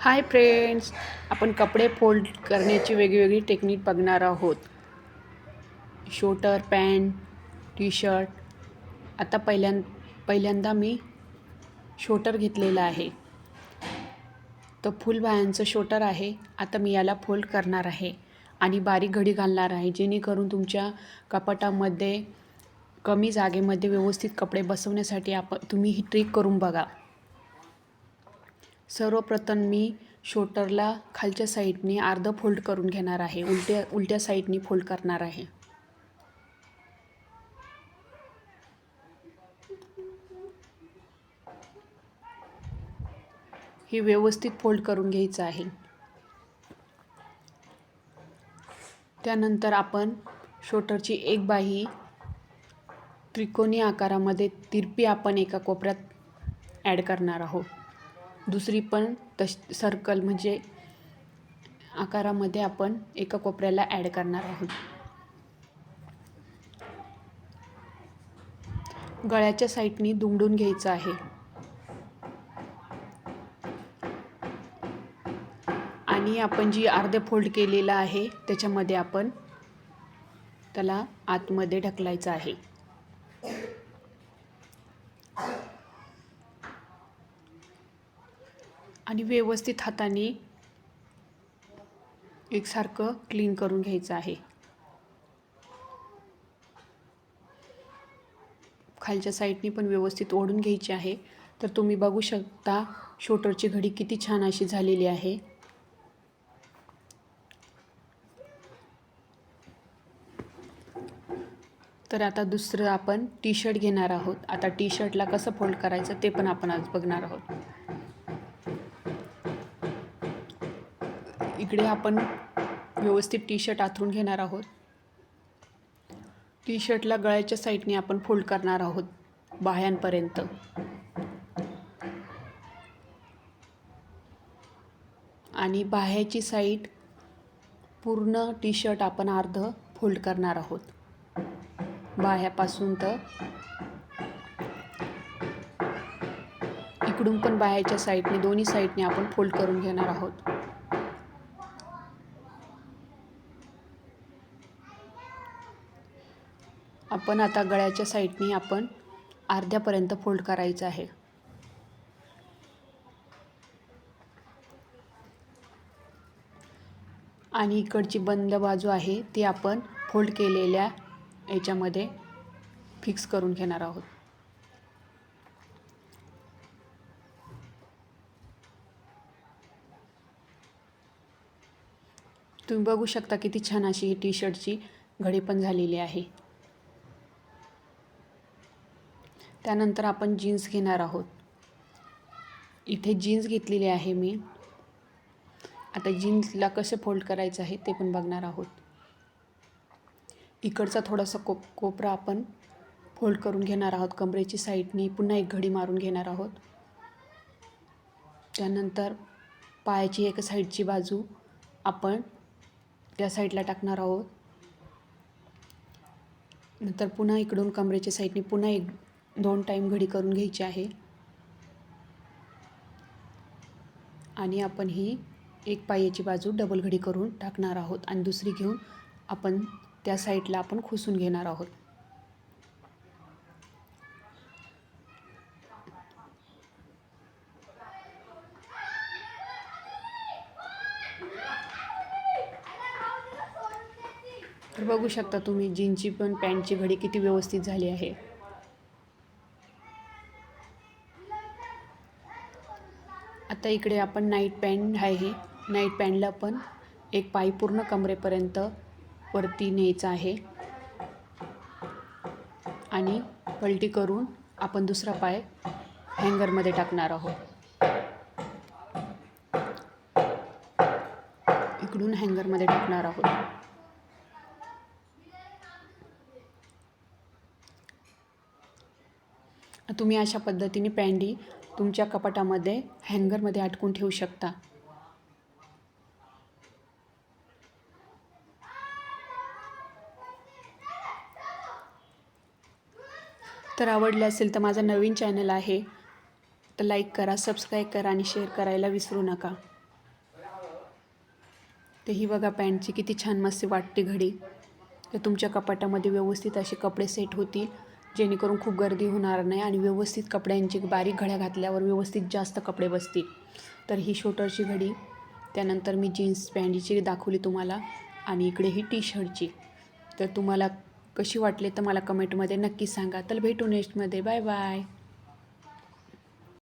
Hi friends आपण कपडे fold करण्याची वेगवेगळी टेक्निक बघणार आहोत. शोटर पॅन्ट टी शर्ट आता पहिल्यां पहिल्यांदा मी शोटर घेतलेला आहे. तर फुल बायांचं शोटर आहे. आता मी याला फोल्ड करणार आहे आणि बारीक घडी घालणार आहे जेणेकरून तुमच्या कपाटामध्ये कमी जागेमध्ये व्यवस्थित कपडे बसवण्यासाठी आपण तुम्ही ही ट्रिक करून बघा. सर्वप्रथम मी शोटरला खालच्या साईडने अर्धं फोल्ड करून घेणार आहे. उलट्या उलट्या साईडने फोल्ड करणार आहे. हे व्यवस्थित फोल्ड करून घ्यायचं आहे. त्यानंतर आपण शोटरची एक बाही त्रिकोणी आकारामध्ये तिरपी आपण एका कोपऱ्यात ॲड करणार आहोत. दुसरी पण तश सर्कल म्हणजे आकारामध्ये आपण एका कोपऱ्याला ॲड करणार आहोत. गळ्याच्या साईडनी दुमडून घ्यायचं आहे. आणि आपण जी अर्धे फोल्ड केलेलं आहे त्याच्यामध्ये आपण त्याला आतमध्ये ढकलायचं आहे. आणि व्यवस्थित हाताने एकसारखं क्लीन करून घ्यायचं आहे. खालच्या साईडनी पण व्यवस्थित ओढून घ्यायची आहे. तर तुम्ही बघू शकता शोटरची घडी किती छान अशी झालेली आहे. तर आता दुसरं आपण टी शर्ट घेणार आहोत. आता टी शर्टला कसं फोल्ड करायचं ते पण आपण आज बघणार आहोत. इकडे आपण व्यवस्थित टी शर्ट आथरून घेणार आहोत. टी शर्टला गळ्याच्या साईडने आपण फोल्ड करणार आहोत बाह्यांपर्यंत. आणि बाह्याची साईड पूर्ण टी शर्ट आपण अर्ध फोल्ड करणार आहोत. बाह्यापासून तर इकडून पण बाह्याच्या साईडने दोन्ही साईडने आपण फोल्ड करून घेणार आहोत. आपण आता गळ्याच्या साईडने आपण अर्ध्यापर्यंत फोल्ड करायचं आहे. आणि इकडची बंद बाजू आहे ती आपण फोल्ड केलेल्या याच्यामध्ये फिक्स करून घेणार आहोत. तुम्ही बघू शकता किती छान अशी ही टी शर्टची घडी पण झालेली आहे. त्यानंतर आपण जीन्स घेणार आहोत. इथे जीन्स घेतलेली आहे मी. आता जीन्सला कसे फोल्ड करायचं आहे ते पण बघणार आहोत. इकडचा थोडासा कोप कोपरा आपण फोल्ड करून घेणार आहोत. कमरेची साईडनी पुन्हा एक घडी मारून घेणार आहोत. त्यानंतर पायाची एका साईडची बाजू आपण त्या साईडला टाकणार आहोत. नंतर पुन्हा इकडून कमरेच्या साईडने पुन्हा एक दोन टाईम घडी करून घ्यायची आहे. आणि आपण ही एक पायाची बाजू डबल घडी करून टाकणार आहोत आणि दुसरी घेऊन आपण त्या साईडला आपण खुसून घेणार आहोत. तर बघू शकता तुम्ही जीन्सची पण पॅन्टची घडी किती व्यवस्थित झाली आहे. आता इकडे आपण नाईट पॅन्ट आहे नाईट पॅन्टला पण एक पाय पूर्ण कमरेपर्यंत वरती न्यायचा आहे. आणि पलटी करून आपण दुसरा पाय हँगरमध्ये टाकणार आहोत. इकडून हँगरमध्ये टाकणार आहोत. तुम्ही अशा पद्धतीने पॅन्डी तुमच्या कपाटामध्ये हँगरमध्ये अटकून ठेवू शकता. तर आवडले असेल तर माझा नवीन चॅनल आहे तर लाईक करा सबस्क्राईब करा आणि शेअर करायला विसरू नका. तर ही बघा पॅन्टची किती छान मस्त वाटते घडी. तर तुमच्या कपाटामध्ये व्यवस्थित असे कपडे सेट होतील. जेणेकरून खूप गर्दी होणार नाही आणि व्यवस्थित कपड्यांची बारीक घड्या घातल्यावर व्यवस्थित जास्त कपडे बसतील. तर ही शोटरची घडी त्यानंतर मी जीन्स पॅन्टची दाखवली तुम्हाला आणि इकडे ही टी शर्टची तर तुम्हाला कशी वाटली तर मला कमेंटमध्ये नक्की सांगा. तर भेटू नेक्स्टमध्ये. Bye bye.